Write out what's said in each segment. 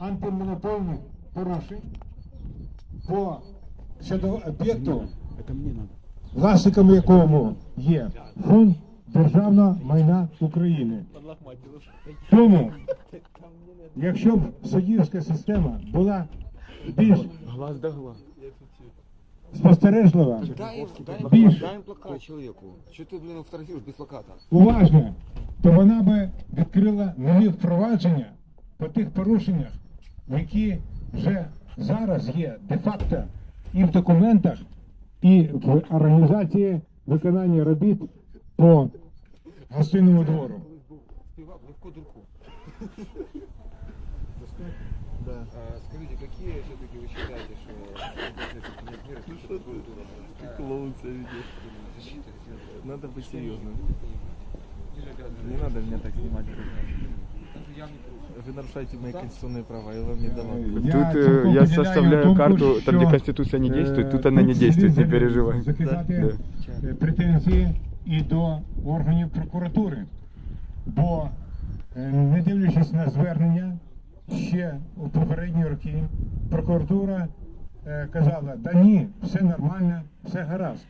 антимонопольних порушень по щодо об'єкту, власником якому є фонд державного майна України. Тому, якщо б суддівська система була більш спостережлива, плаката? уважна, то вона би відкрила нові впровадження по тих порушеннях, які вже зараз є де-факто і в документах, і в організації виконання робіт по гостинному двору. Спивак, легко дурку. Да. А, скажите, какие все-таки вы считаете, что нет меры, что культура? Ты клоун себя ведешь. Защита, Надо быть серьезным. Ниже Не надо меня так снимать. Я не прошу. Вы нарушаете мои конституционные права, я вам не давал. Я Тут э, цілком я поділяю составляю думку, карту, там где що, Конституция не е, действует, тут она не тут действует, не слід переживай. Закидати е, претензії і до органів прокуратури. Бо, е, не дивлячись на звернення, ще у попередні роки прокуратура е, казала, да ні, все нормально, все гаразд.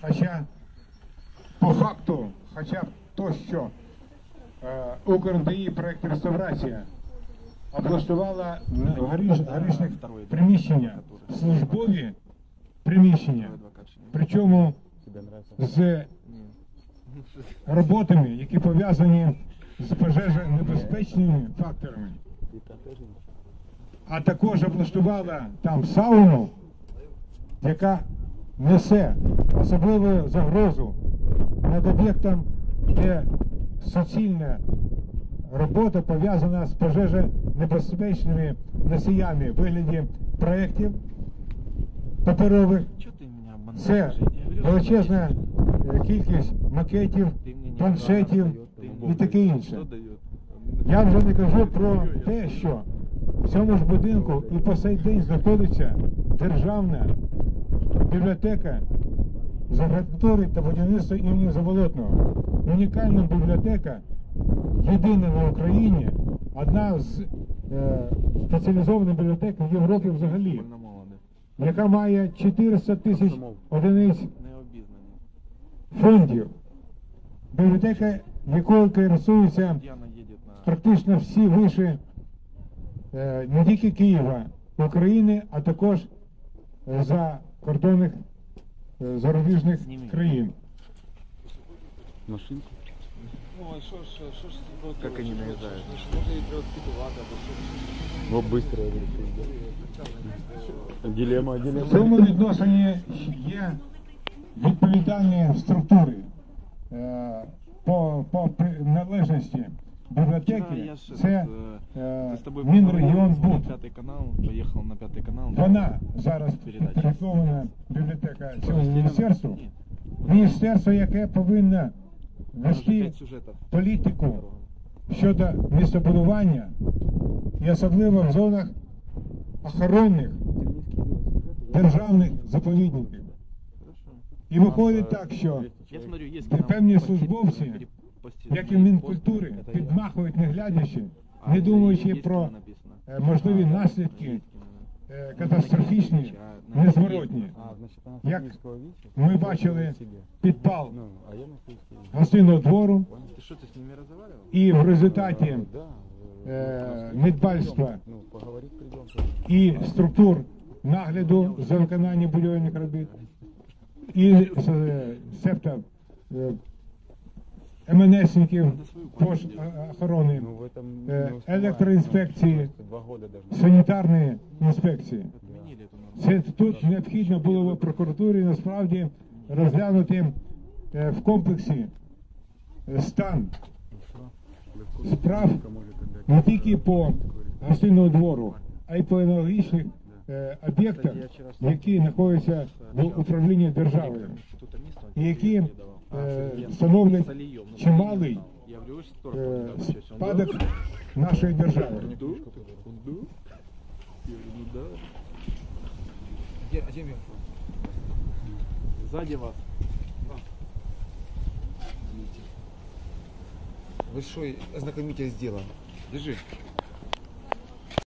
Хоча по факту, хоча б то, що е, УКРДІ проект реставрація облаштувала в приміщення, службові приміщення, причому з роботами, які пов'язані з пожежонебезпечними факторами, а також облаштувала там сауну, яка несе особливу загрозу над об'єктом, де суцільна робота пов'язана з пожежонебезпечними носіями в вигляді проєктів паперових. Чё ты меня обманул? Це Скажи, я говорю, величезна что е, кількість макетів, ты мне не планшетів права даёт, ты і таке інше. Что дает? Я вже не кажу про те, що в цьому ж будинку і по сей день знаходиться державна бібліотека з архітектури та будівництва імені Заболотного. Унікальна бібліотека, єдина на Україні, одна з е, спеціалізованих бібліотек в Європі взагалі, яка має 400 тисяч одиниць фондів. Бібліотека, якою користуються практично всі виші е, не тільки Києва, України, а також е, за кордонних е, зарубіжних країн. Машинку. Ой, что ж, что ж, Как они наезжают. Може і треба підувати, або що. Вот быстро Дилемма, В дилемма. цьому відношенні є відповідальні структури е, по, по при- належності Вчера бібліотеки. я ж Це этот, е, э, ты с тобой Мінрегіон поговорил, Буд. пятый канал, поехал на пятый канал. Вона зараз Передача. підпорядкована бібліотека цього міністерству. Нет, Міністерство, яке повинно там уже вести пять сюжетов. політику щодо містобудування і особливо в зонах охоронних державних заповідників. Хорошо. І виходить так, що Я смотрю, есть Де канал певні «Постель», службовці, «Перепостель», як і «Мои Мінкультури, посты», это я. підмахують не глядячи, А, не это думаючи есть про там написано. е, можливі А, наслідки Житкина. е, катастрофічні, А, на- незворотні. А, значит, она Як Сахалинского видите? ми бачили Себе. підпал Ну, а я на Сахалинского. гостинного двору, Ты что, ты с ними разговаривал? і в результаті Э, Да. е, недбальства Ну, поговорить придем. і структур нагляду за виконанням будівельних робіт, і е, себто е, МНСників пош- е, охорони, Ну, в этом Э, не успеваем. электроинспекции. Ну, просто Два года даже. санітарної інспекції. Отменили эту норму. Це тут необхідно було в прокуратурі насправді розглянути е, в комплексі е, стан справ не тільки по гостинному двору, а й по аналогічних е, об'єктах, які знаходяться в управлінні державою, Что-то место і які встановлений чималий спадок нашей державы. Сзади вас. Большой ознакомитель с делом. Держи.